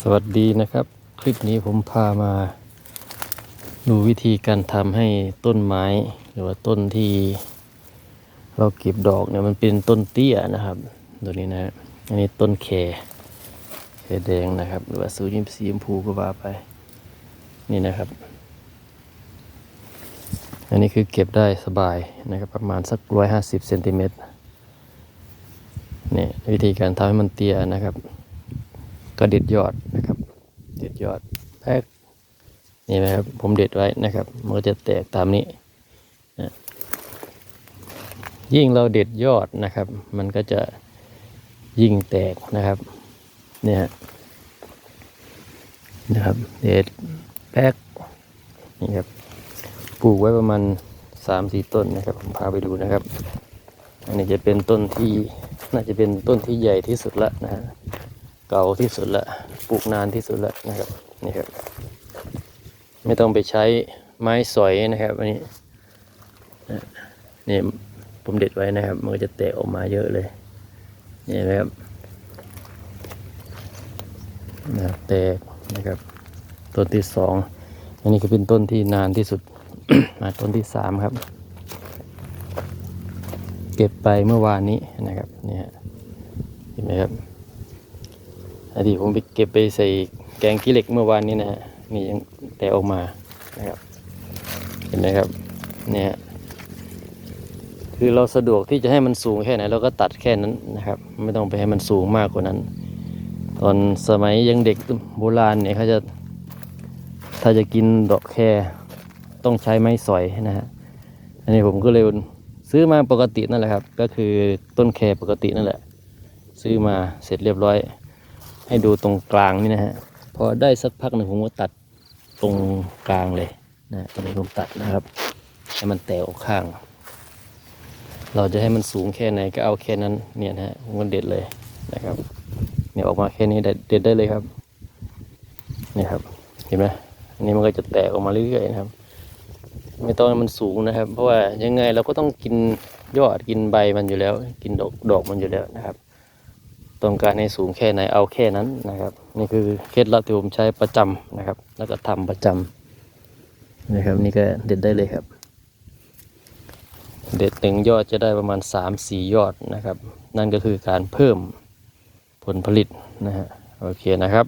สวัสดีนะครับ คลิปนี้ผมพามาดูวิธีการทำให้ต้นไม้ หรือว่าต้นที่ เราเก็บดอกเนี่ยมันเป็นต้นเตี้ยนะครับตัวนี้นะอันนี้ต้นแคแคแดงนะครับ หรือว่าสูยิมสีชมพูก็ว่าไป นี่นะครับ อันนี้คือเก็บได้สบายนะครับประมาณสักร้อยห้าสิบเซนติเมตรนี่วิธีการทำให้มันเตี้ยนะครับ ก็เด็ดยอดนะครับ เด็ดยอดแพ็กนี่นะครับ ผมเด็ดไว้นะครับ มันก็จะแตกตามนี้นะยิ่งเราเด็ดยอดนะครับ มันก็จะยิ่งแตกนะครับเนี่ยนะครับ เด็ดแพ็กนี่ครับปลูกไว้ประมาณสามสี่ต้นนะครับ ผมพาไปดูนะครับ อันนี้จะเป็นต้นที่น่าจะเป็นต้นที่ใหญ่ที่สุดละนะฮะ เก่าที่สุดละปลูกนานที่สุดละนะครับนี่ครับ ไม่ต้องไปใช้ไม้สอยนะครับอันนี้นี่ผมเด็ดไว้นะครับ มันก็จะแตกออกมาเยอะเลยนี่นะครับนะแตกนะครับต้นที่สองอันนี้ก็เป็นต้นที่นานที่สุด มาต้นที่สามครับ เก็บไปเมื่อวานนี้นะครับเนี่ยเห็นไหมครับ อันที่ผมไปเก็บไปใส่แกงขี้เหล็กเมื่อวานนี้นะฮะนี่ยังแตกออกมานะครับเห็นไหมครับเนี่ยคือเราสะดวกที่จะให้มันสูงแค่ไหนเราก็ตัดแค่นั้นนะครับ ไม่ต้องไปให้มันสูงมากกว่านั้น ตอนสมัยยังเด็กโบราณเนี่ยเขาจะถ้าจะกินดอกแคต้องใช้ไม้สอยนะฮะอันนี้ผมก็เลยซื้อมาปกตินั่นแหละครับ ก็คือต้นแคปกตินั่นแหละ ซื้อมาเสร็จเรียบร้อย ให้ดูตรงกลางนี่นะฮะพอได้สักพักหนึ่งผมก็ตัดตรงกลางเลยนะตรงนี้ผมตัดนะครับ ให้มันแตกออกข้าง เราจะให้มันสูงแค่ไหนก็เอาแค่นั้นเนี่ยนะฮะผมก็เด็ดเลยนะครับเนี่ยออกมาแค่นี้เด็ดได้เลยครับเนี่ยครับเห็นไหมอันนี้มันก็จะแตกออกมาเรื่อยๆนะครับ ไม่ต้องให้มันสูงนะครับ เพราะว่ายังไงเราก็ต้องกินยอดกินใบมันอยู่แล้ว กินดอกดอกมันอยู่แล้วนะครับ ต้องการให้สูงแค่ไหนเอาแค่นั้นนะครับ นี่คือเคล็ดลับที่ผมใช้ประจำนะครับ แล้วก็ทำประจำนะครับ นี่ก็เด็ดได้เลยครับ เด็ดหนึ่งยอดจะได้ประมาณสามสี่ยอดนะครับ นั่นก็คือการเพิ่มผลผลิตนะฮะโอเคนะครับ